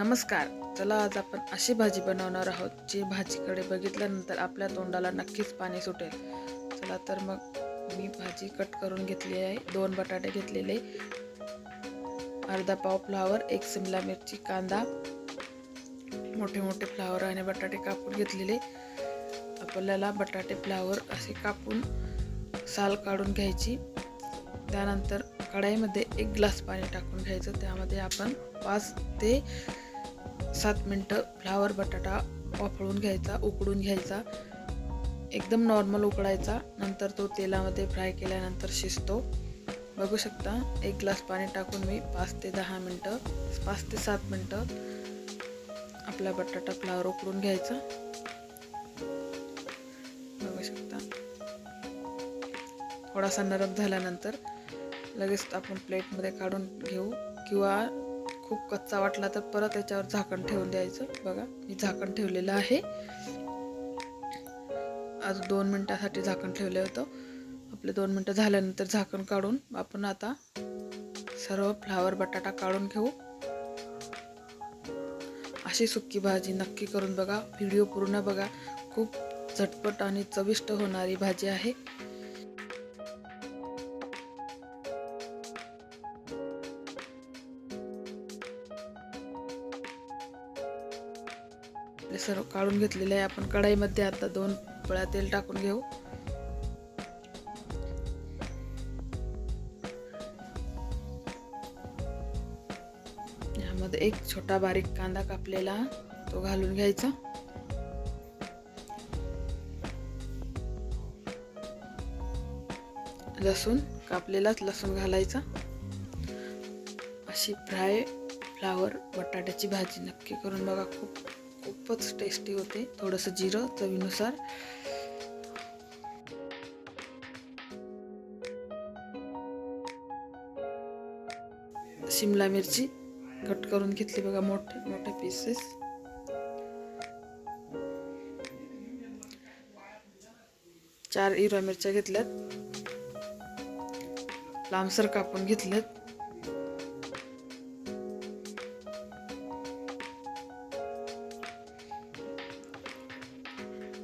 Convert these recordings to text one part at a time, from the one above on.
नमस्कार. चला आज आपण अशी भाजी बनवणार आहोत जी भाजीकडे बघितल्यानंतर आपल्या तोंडाला नक्कीच पाणी सुटेल. चला तर मग मी भाजी कट करून घेतली आहे. दोन बटाटे घेतलेले. अर्धा पाव फ्लावर एक शिमला मिरची कांदा मोठे मोठे फ्लावर आणि बटाटे कापून घेतलेले. आपल्याला बटाटे फ्लावर असे कापून साल काढून घ्यायची. त्यानंतर कढाईमध्ये एक ग्लास पाणी टाकून घ्यायचं. त्यामध्ये आपण पाच ते सात मिनटं फ्लावर बटाटा वाफळून घ्यायचा उकडून घ्यायचा. एकदम नॉर्मल उकडायचा नंतर तो तेलामध्ये फ्राय केल्यानंतर शिजतो. बघू शकता एक ग्लास पाणी टाकून मी पाच ते दहा मिनटं पाच ते सात मिनटं आपला बटाटा फ्लावर उकडून घ्यायचा. बघू शकता. थोडासा नरम झाल्यानंतर लगेच आपण प्लेटमध्ये काढून घेऊ किंवा खूप कच्चा वाटला तर परत त्याच्यावर झाकण ठेवून द्यायचं. बघा मी झाकण ठेवलेलं आहे. आज दोन मिनटासाठी झाकण ठेवलं होतं. आपले दोन मिनटं झाल्यानंतर झाकण काढून आपण आता सर्व फ्लावर बटाटा काढून घेऊ. अशी सुक्की भाजी नक्की करून बघा. व्हिडिओ पूर्ण बघा. खूप झटपट आणि चविष्ट होणारी भाजी आहे. ते सर्व काढून घेतलेले आहे. आपण कढाईमध्ये आता दोन पळ्या तेल टाकून घेऊ. यामध्ये एक छोटा बारीक कांदा कापलेला तो घालून घ्यायचा. लसूण कापलेलाच लसूण घालायचा. अशी फ्राय फ्लावर बटाट्याची भाजी नक्की करून बघा खूप खूपच टेस्टी होते. थोडंसं जिरं चवीनुसार. शिमला मिरची कट करून घेतली बघा मोठे मोठे पीसेस चार हिरव्या मिरच्या घेतल्यात. लांबसर कापून घेतल्यात.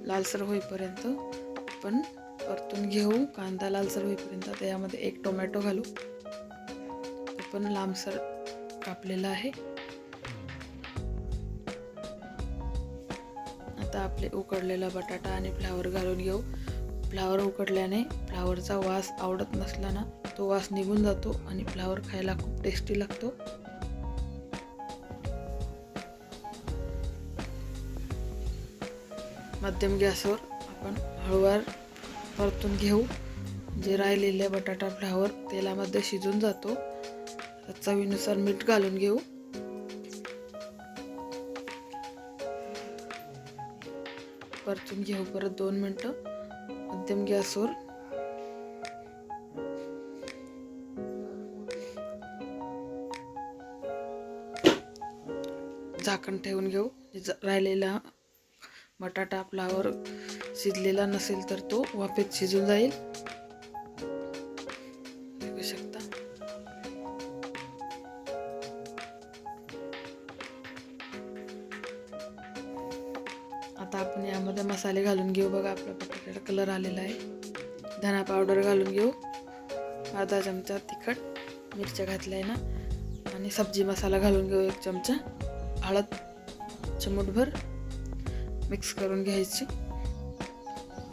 लालसर होईपर्यंत आपण परतून घेऊ. कांदा लालसर होईपर्यंत त्यामध्ये एक टोमॅटो घालू. आपण लांबसर कापलेला आहे. आता आपले उकडलेला बटाटा आणि फ्लावर घालून घेऊ. फ्लावर उकडल्याने फ्लावरचा वास आवडत नसला ना तो वास निघून जातो आणि फ्लावर खायला खूप टेस्टी लागतो. मध्यम गॅसवर आपण हळूवार परतून घेऊ. जे राहिलेले बटाटा फ्लावर तेलामध्ये शिजून जातो. चवीनुसार मीठ घालून घेऊ. परतून घेऊ परत दोन मिनटं. मध्यम गॅसवर. झाकण ठेवून घेऊ. राहिलेला बटाटा फ्लावर शिजलेला नसेल तर तो वाफेत शिजून जाईल. बघू शकता. आता आपण यामध्ये मसाले घालून घेऊ. बघा आपला बटाट्याचा कलर आलेला आहे. धना पावडर घालून घेऊ. अर्धा चमचा तिखट मिरच्या घातल्या आहे ना. आणि सब्जी मसाला घालून घेऊ एक चमचा. हळद चिमूटभर. मिक्स करून घ्यायची.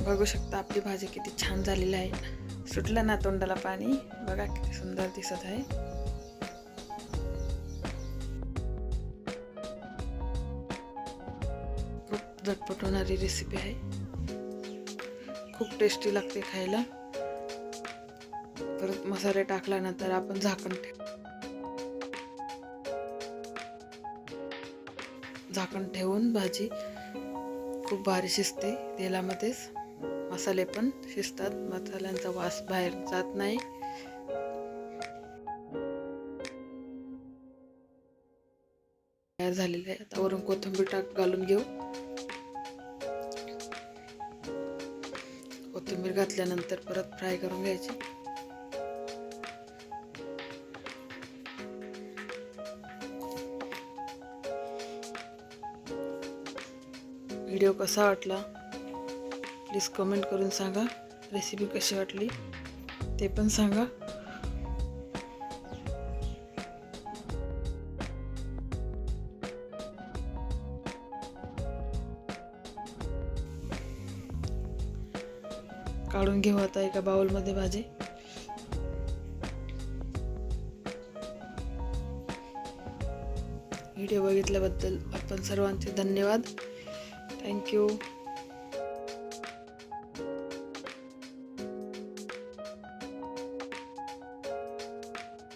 बघू शकता आपली भाजी किती छान झालेली आहे. सुटलं ना तोंडाला पाणी? बघा किती सुंदर दिसत आहे. खूप झटपट होणारी रेसिपी आहे. खूप टेस्टी लागते खायला. परत मसाले टाकल्यानंतर आपण झाकण ठेव झाकण ठेवून भाजी खूप भारी शिजते. तेलामध्येच मसाले पण शिजतात. मसाल्यांचा वास बाहेर जात नाही. तयार झालेलं आहे. आता वरून कोथिंबीर टाक घालून घेऊ. कोथिंबीर घातल्यानंतर परत फ्राय करून घ्यायची. व्हिडिओ कसा वाटला? प्लीज कमेंट करून सांगा. रेसिपी कशी वाटली? ते पण सांगा. काढून घेऊ आता एका बाउलमध्ये भाजी. व्हिडिओ बघितल्याबद्दल आपण सर्वांचे धन्यवाद. Thank you.